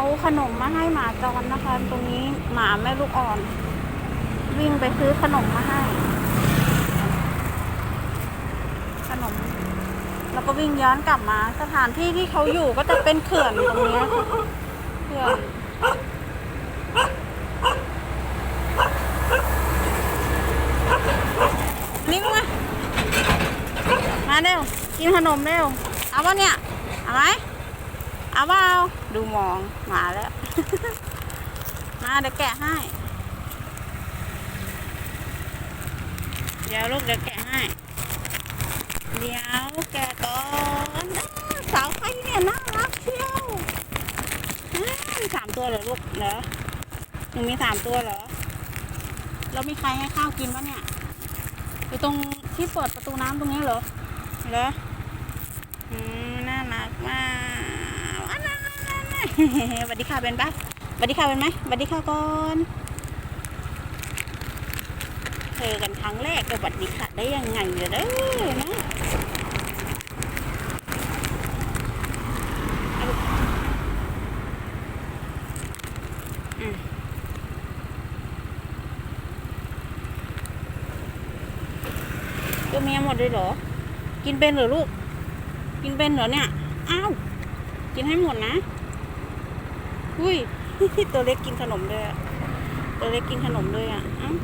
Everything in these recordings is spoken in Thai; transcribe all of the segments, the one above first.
เอาขนมมาให้หมาจรนนะคะ ตรงนี้หมาแม่ลูกอ่อน วิ่งไปซื้อขนมมาให้ ขนม แล้วก็วิ่งย้อนกลับมา สถานที่ที่เขาอยู่ก็จะเป็นเขื่อนตรงนี้เขื่อนนี่มามาเร็วกินขนมเร็วเอาปะเนี่ยเอาไหม เอาเปล่าดูมองมาแล้ว มาเดี๋ยวแกะให้ เดี๋ยวลูกเดี๋ยวแกะให้ เดี๋ยวแกะก่อนอ้าวสาวใครเนี่ยน่ารักเชียวมีสามตัวเหรอลูกเหรอหนูมีสามตัวเหรอแล้วมีใครให้ข้าวกินปะเนี่ย อยู่ตรงที่เปิดประตูน้ำตรงนี้เหรอ เหรอ อืม น่ารักมาก สวัสดีค่ะเป็นปะสวัสดีค่ะเป็นไหมสวัสดีค่ะก่อนเจอกันครั้งแรกก็สวัสดีค่ะได้ยังไงเนี่เด้อนะกอืมตัวเมียหมดเลยเหรอ กินเป็นเหรอลูก กินเป็นเหรอเนี่ย อ้าว กินให้หมดนะ อุ้ยตัวเล็กกินขนมด้วยอะตัวเล็กกินขนมด้วยอะอ้าว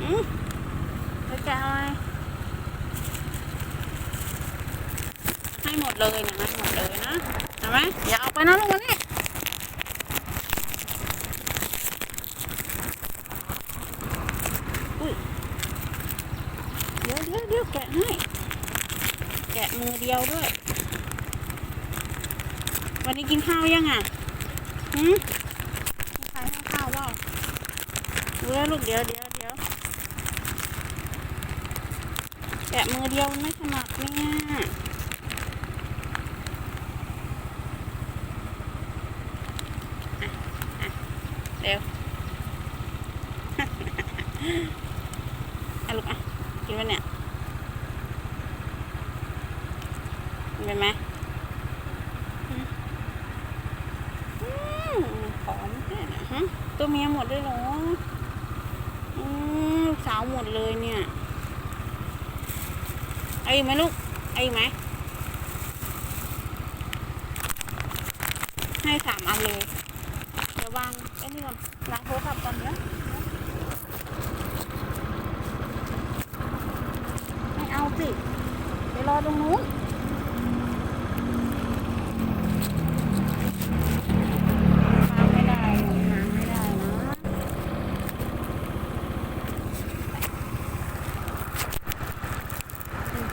อืมแล้วจะเอาไรให้หมดเลยนะให้หมดเลยนะเห็นไหมอย่าเอาไปนะลูกนนี้อุ้ยเดี๋ยวเดี๋ยวเดี๋ยวแกะให้แกะมือเดียวด้วย วันนี้กินข้าวยังอะ หืมใครให้ข้าวเปล่าดูแล้วลูกเดี๋ยวเดี๋ยวเดี๋ยวแกะมือเดียวไม่ถนัดเนี่ยอะอะเร็วอะลูกอะกินไปเนี่ยเห็นไหมอืมอืมหอมแค่ไหนฮะ ตัวเมียหมดเลยหรออืมลูกสาวหมดเลยเนี่ยเอาอีกไหมลูกเอาอีกไหม ให้สามอันเลย เดี๋ยววางไอ้นี่ก่อนล้างโทรศัพท์ก่อนเนี้ยไม่เอาสิ เดี๋ยวรอตรงนู้น วางไม่ได้วางไม่ได้นะอืม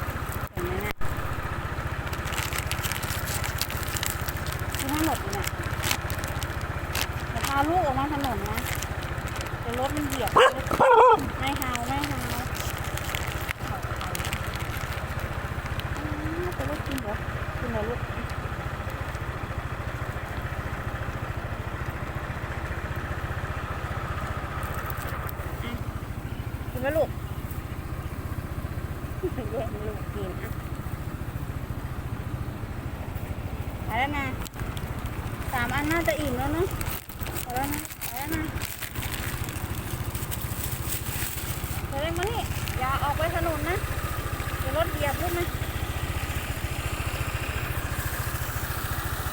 เห็นไหมเนี่ยกินให้หมดเลยเนี่ย เดี๋ยวพาลูกออกมาถนนนะเดี๋ยวรถมันเหยียบไม่เฮาไม่เฮาอืมจะลูกกินเหรอกินเหรอลูกกินไหมลูกแย่งลูกกินอะไปแล้วนะสามอันน่าจะอิ่มแล้วเนาะไป แล้วนะไปแล้วนะเดี๋ยวมานี่อย่าออกไปถนนนะเดี๋ยวรถเหยียบลูกนะ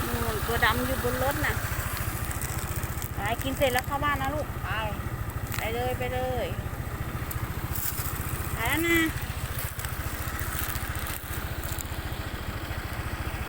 นู่นตัวดำอยู่บนรถน่ะไปกินเสร็จแล้วเข้าบ้านนะลูก ไป ไปเลยไปเลยไปแล้วนะ